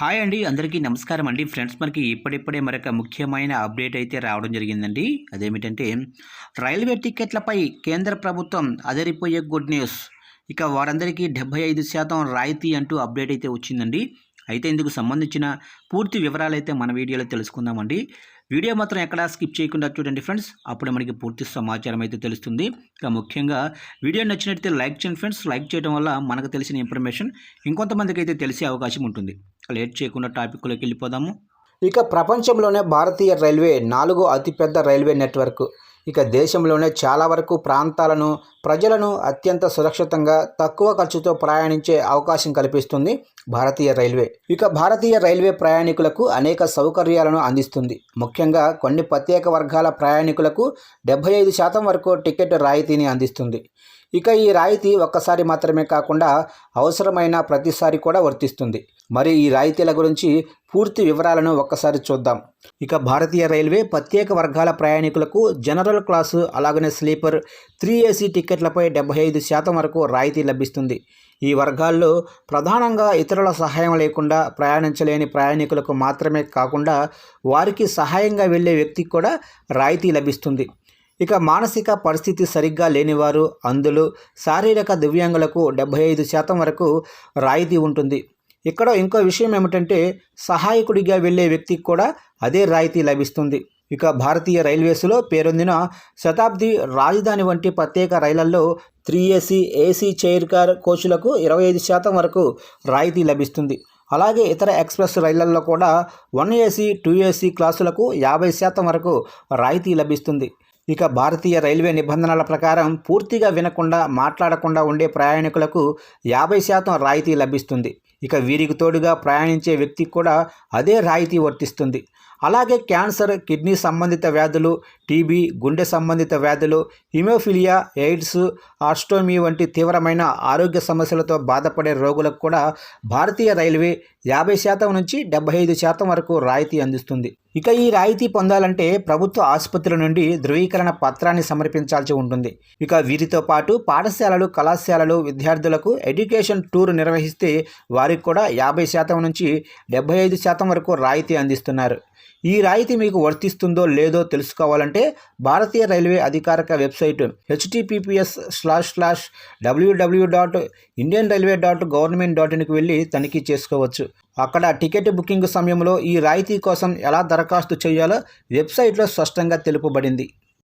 Hi అండి అందరికీ నమస్కారం అండి. ఫ్రెండ్స్ మనకి ఇప్పుడిప్పుడే మరొక ముఖ్యమైన అప్డేట్ అయితే రావడం జరిగిందండి. అదేమిటంటే రైల్వే టికెట్లపై కేంద్ర ప్రభుత్వం అదిరిపోయే గుడ్ న్యూస్. ఇక వారందరికీ డెబ్బై ఐదు శాతం రాయితీ అంటూ అప్డేట్ అయితే వచ్చిందండి. అయితే ఇందుకు సంబంధించిన పూర్తి వివరాలు అయితే మన వీడియోలో తెలుసుకుందామండి. వీడియో మాత్రం ఎక్కడా స్కిప్ చేయకుండా చూడండి ఫ్రెండ్స్. అప్పుడు మనకి పూర్తి సమాచారం అయితే తెలుస్తుంది. ఇక ముఖ్యంగా వీడియో నచ్చినట్లయితే లైక్ చేయండి ఫ్రెండ్స్. లైక్ చేయడం వల్ల మనకు తెలిసిన ఇన్ఫర్మేషన్ ఇంకొంతమందికి అయితే తెలిసే అవకాశం ఉంటుంది. లేట్ చేయకుండా టాపిక్లోకి వెళ్ళిపోదాము. ఇక ప్రపంచంలోనే భారతీయ రైల్వే నాలుగో అతిపెద్ద రైల్వే నెట్వర్క్. ఇక దేశంలోనే చాలా వరకు ప్రాంతాలను ప్రజలను అత్యంత సురక్షితంగా తక్కువ ఖర్చుతో ప్రయాణించే అవకాశం కల్పిస్తుంది భారతీయ రైల్వే. ఇక భారతీయ రైల్వే ప్రయాణికులకు అనేక సౌకర్యాలను అందిస్తుంది. ముఖ్యంగా కొన్ని ప్రత్యేక వర్గాల ప్రయాణికులకు డెబ్బై ఐదు శాతం వరకు టికెట్ రాయితీని అందిస్తుంది. ఇక ఈ రాయితీ ఒక్కసారి మాత్రమే కాకుండా అవసరమైన ప్రతిసారి కూడా వర్తిస్తుంది. మరి ఈ రాయితీల గురించి పూర్తి వివరాలను ఒక్కసారి చూద్దాం. ఇక భారతీయ రైల్వే ప్రత్యేక వర్గాల ప్రయాణికులకు జనరల్ క్లాసు అలాగనే స్లీపర్ త్రీ ఏసీ టికెట్ టికెట్లపై డెబ్బై ఐదు శాతం వరకు రాయితీ లభిస్తుంది. ఈ వర్గాల్లో ప్రధానంగా ఇతరుల సహాయం లేకుండా ప్రయాణించలేని ప్రయాణికులకు మాత్రమే కాకుండా వారికి సహాయంగా వెళ్ళే వ్యక్తికి కూడా రాయితీ లభిస్తుంది. ఇక మానసిక పరిస్థితి సరిగ్గా లేనివారు అందులు శారీరక దివ్యాంగులకు డెబ్బై ఐదు శాతం వరకు రాయితీ ఉంటుంది. ఇక్కడ ఇంకో విషయం ఏమిటంటే సహాయకుడిగా వెళ్ళే వ్యక్తికి కూడా అదే రాయితీ లభిస్తుంది. ఇక భారతీయ రైల్వేస్లో పేరొందిన శతాబ్ది రాజధాని వంటి ప్రత్యేక రైళ్ళలో three AC AC chair car కోచ్లకు ఇరవై ఐదు శాతం వరకు రాయితీ లభిస్తుంది. అలాగే ఇతర ఎక్స్ప్రెస్ రైళ్ళలో కూడా వన్ ఏసీ టూ ఏసీ క్లాసులకు యాభై శాతం వరకు రాయితీ లభిస్తుంది. ఇక భారతీయ రైల్వే నిబంధనల ప్రకారం పూర్తిగా వినకుండా మాట్లాడకుండా ఉండే ప్రయాణికులకు యాభై శాతం రాయితీ లభిస్తుంది. ఇక వీరికి తోడుగా ప్రయాణించే వ్యక్తికి కూడా అదే రాయితీ వర్తిస్తుంది. అలాగే క్యాన్సర్ కిడ్నీ సంబంధిత వ్యాధులు టీబీ గుండె సంబంధిత వ్యాధులు హిమోఫిలియా ఎయిడ్స్ ఆస్టోమీ వంటి తీవ్రమైన ఆరోగ్య సమస్యలతో బాధపడే రోగులకు కూడా భారతీయ రైల్వే యాభై శాతం నుంచి డెబ్బై ఐదు శాతం వరకు రాయితీ అందిస్తుంది. ఇక ఈ రాయితీ పొందాలంటే ప్రభుత్వ ఆసుపత్రుల నుండి ధృవీకరణ పత్రాన్ని సమర్పించాల్సి ఉంటుంది. ఇక వీరితో పాటు పాఠశాలలు కళాశాలలు విద్యార్థులకు ఎడ్యుకేషన్ టూర్ నిర్వహిస్తే వారికి కూడా యాభై శాతం నుంచి డెబ్బై ఐదు శాతం వరకు రాయితీ అందిస్తున్నారు. ఈ రాయితీ మీకు వర్తిస్తుందో లేదో తెలుసుకోవాలంటే భారతీయ రైల్వే అధికారిక website HTTPPS slash slash WWW dot Indian railway dot government dot ఇన్కి వెళ్ళి తనిఖీ చేసుకోవచ్చు. అక్కడ టికెట్ బుకింగ్ సమయంలో ఈ రాయితీ కోసం ఎలా దరఖాస్తు చేయాలో వెబ్సైట్లో స్పష్టంగా తెలుపబడింది.